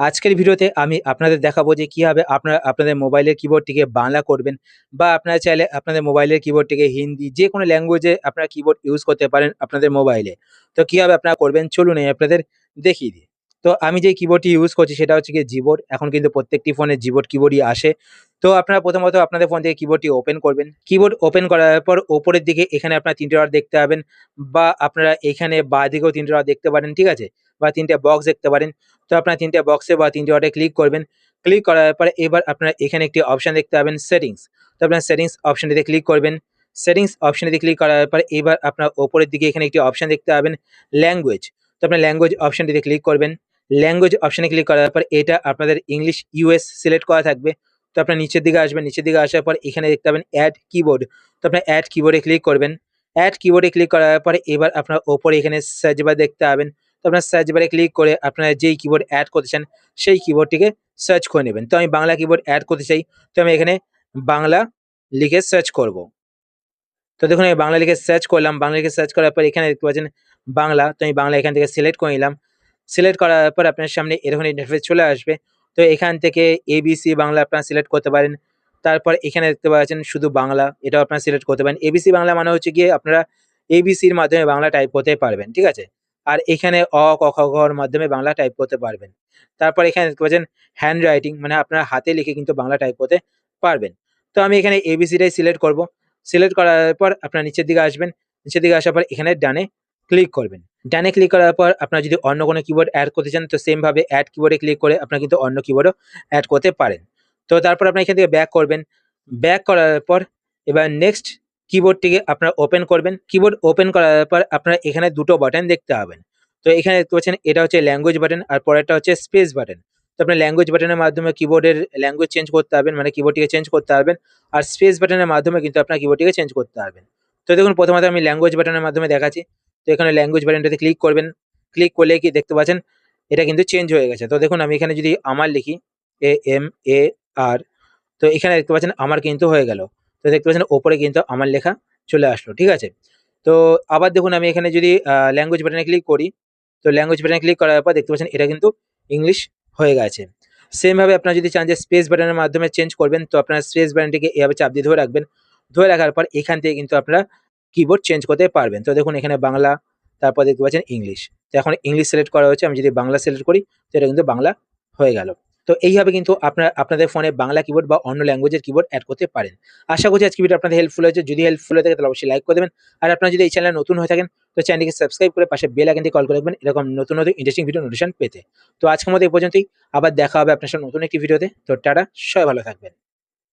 আজকের ভিডিওতে আমি আপনাদের দেখাবো যে কীভাবে আপনারা আপনাদের মোবাইলের কিবোর্ডটিকে বাংলা করবেন বা আপনারা চাইলে আপনাদের মোবাইলের কিবোর্ডটিকে হিন্দি যে কোনো ল্যাঙ্গুয়েজে আপনারা কিবোর্ড ইউজ করতে পারেন আপনাদের মোবাইলে। তো কীভাবে আপনারা করবেন চলুন আমি আপনাদের দেখিয়ে দিই। তো আমি যে কিবোর্ডটি ইউজ করছি সেটা হচ্ছে কি জিবোর্ড এখন কিন্তু প্রত্যেকটি ফোনে জিবোর্ড কিবোর্ডই আসে। তো আপনারা প্রথমত আপনাদের ফোন থেকে কিবোর্ডটি ওপেন করবেন। কিবোর্ড ওপেন করার পর ওপরের দিকে এখানে আপনারা তিনটে ডট দেখতে পাবেন বা আপনারা এখানে বাঁ দিকেও তিনটে ডট দেখতে পারেন, ঠিক আছে? বা তিনটে বক্স দেখতে পারেন। তো আপনারা তিনটে বক্সে বা তিনটে ডটে ক্লিক করবেন। ক্লিক করার পরে এবার আপনারা এখানে একটি অপশন দেখতে পাবেন সেটিংস তো আপনার সেটিংস অপশনটিতে ক্লিক করবেন। সেটিংস অপশনটিতে ক্লিক করার পরে এবার আপনার ওপরের দিকে এখানে একটি অপশন দেখতে পাবেন ল্যাঙ্গুয়েজ তো আপনার ল্যাঙ্গুয়েজ অপশনটিতে ক্লিক করবেন। ল্যাঙ্গুয়েজ অপশনে ক্লিক করার পর এটা আপনাদের ইংলিশ ইউএস সিলেক্ট করা থাকবে। তো আপনার নিচের দিকে আসবেন। নিচের দিকে আসার পর এখানে দেখতে পাবেন অ্যাড কিবোর্ড তো আপনার অ্যাড কিবোর্ডে ক্লিক করবেন। অ্যাড কিবোর্ডে ক্লিক করার পরে এবার আপনার ওপরে এখানে সার্চ বার দেখতে পাবেন। তো আপনার সার্চ বারে ক্লিক করে আপনারা যেই কিবোর্ড অ্যাড করতে চান, সেই কিবোর্ডটিকে সার্চ করে নেবেন। তো আমি বাংলা কিবোর্ড অ্যাড করতে চাই, তো আমি এখানে বাংলা লিখে সার্চ করব। তো দেখুন, আমি বাংলা লিখে সার্চ করলাম। বাংলা লিখে সার্চ করার পর এখানে দেখতে পাচ্ছেন বাংলা। তো আমি বাংলা এখান থেকে সিলেক্ট করে নিলাম। সিলেক্ট করার পর আপনার সামনে এরকম ইন্টারফেস চলে আসবে। তো এখান থেকে এবিসি বাংলা আপনারা সিলেক্ট করতে পারেন। তারপর এখানে দেখতে পাচ্ছেন শুধু বাংলা, এটাও আপনারা সিলেক্ট করতে পারেন। এবিসি বাংলা মানে হচ্ছে গিয়ে আপনারা এবিসির মাধ্যমে বাংলা টাইপ করতে পারবেন, ঠিক আছে? আর এখানে অ, ক, খ গ র মাধ্যমে বাংলা টাইপ করতে পারবেন। তারপর এখানে দেখতে পাচ্ছেন হ্যান্ড রাইটিং মানে আপনার হাতে লিখে কিন্তু বাংলা টাইপ করতে পারবেন। তো আমি এখানে এবিসিটাই সিলেক্ট করব। সিলেক্ট করার পর আপনার নিচের দিকে আসবেন। নিচের দিকে আসার পর এখানে ডানে ক্লিক করবেন। ডানে ক্লিক করার পর আপনার যদি অন্য কোনো কিবোর্ড অ্যাড করতে চান, তো সেমভাবে অ্যাড কিবোর্ডে ক্লিক করে আপনার কিন্তু অন্য কিবোর্ডও অ্যাড করতে পারেন। তো তারপর আপনার এখান থেকে ব্যাক করবেন। ব্যাক করার পর এবার নেক্সট কিবোর্ডটিকে আপনারা ওপেন করবেন। কিবোর্ড ওপেন করার পর আপনারা এখানে দুটো বাটন দেখতে পাবেন। তো এখানে দেখতে পাচ্ছেন, এটা হচ্ছে ল্যাঙ্গুয়েজ বাটন আর পরেরটা হচ্ছে স্পেস বাটন তো আপনার ল্যাঙ্গুয়েজ বাটনের মাধ্যমে কিবোর্ডের ল্যাঙ্গুয়েজ চেঞ্জ করতে পারবেন মানে কিবোর্ডটিকে চেঞ্জ করতে পারবেন। আর স্পেস বাটনের মাধ্যমে কিন্তু আপনার কিবোর্ডটিকে চেঞ্জ করতে পারবেন। তো দেখুন, প্রথমত আমি ল্যাঙ্গুয়েজ বাটনের মাধ্যমে দেখাচ্ছি। তো এখানে ল্যাঙ্গুয়েজ বাটনটাতে ক্লিক করবেন। ক্লিক করলে কি দেখতে পাচ্ছেন, এটা কিন্তু চেঞ্জ হয়ে গেছে। তো দেখুন, আমি এখানে যদি আমার লিখি এ এম এ আর তো এখানে দেখতে পাচ্ছেন, আমার কিন্তু হয়ে গেল। তো দেখতে পাচ্ছেন ওপরে কিন্তু আমার লেখা চলে আসলো, ঠিক আছে? তো আবার দেখুন আমি এখানে যদি ল্যাঙ্গুয়েজ বাটনে ক্লিক করি, তো ল্যাঙ্গুয়েজ বাটনে ক্লিক করার পর দেখতে পাচ্ছেন এটা কিন্তু ইংলিশ হয়ে গেছে। সেমভাবে আপনারা যদি চান যে স্পেস বাটনের মাধ্যমে চেঞ্জ করবেন, তো আপনারা স্পেস বাটনটিকে এভাবে চাপ দিয়ে ধরে রাখবেন। ধরে রাখার পর এখান থেকে কিন্তু আপনারা কিবোর্ড চেঞ্জ করতে পারবেন। তো দেখুন এখানে বাংলা, তারপর দেখতে পাচ্ছেন ইংলিশ তো এখন ইংলিশ সিলেক্ট করা হয়েছে, আমি যদি বাংলা সিলেক্ট করি, তো এটা কিন্তু বাংলা হয়ে গেল। তো এইভাবে কিন্তু আপনার, আপনাদের ফোনে বাংলা কিবোর্ড বা অন্য ল্যাঙ্গুয়েজের কিবোর্ড অ্যাড করতে পারেন। আশা করছি আজকে ভিডিও আপনাদের হেল্পফুল হয়েছে। যদি হেল্পফুল হয়ে থাকে, তাহলে অবশ্যই লাইক করে দেবেন। আর আপনারা যদি এই চ্যানেল নতুন হয়ে থাকেন, তো চ্যানেলকে সাবস্ক্রাইব করে পাশে বেল আইকনটি কল করে রাখবেন। এরকম নতুন নতুন ইন্টারেস্টিং ভিডিও নোটিফিকেশন পেতে। তো আজকের মতো এই পর্যন্তই। আবার দেখা হবে আপনার সাথে নতুন একটি ভিডিওতে তো টাটা, সবাই ভালো থাকবেন।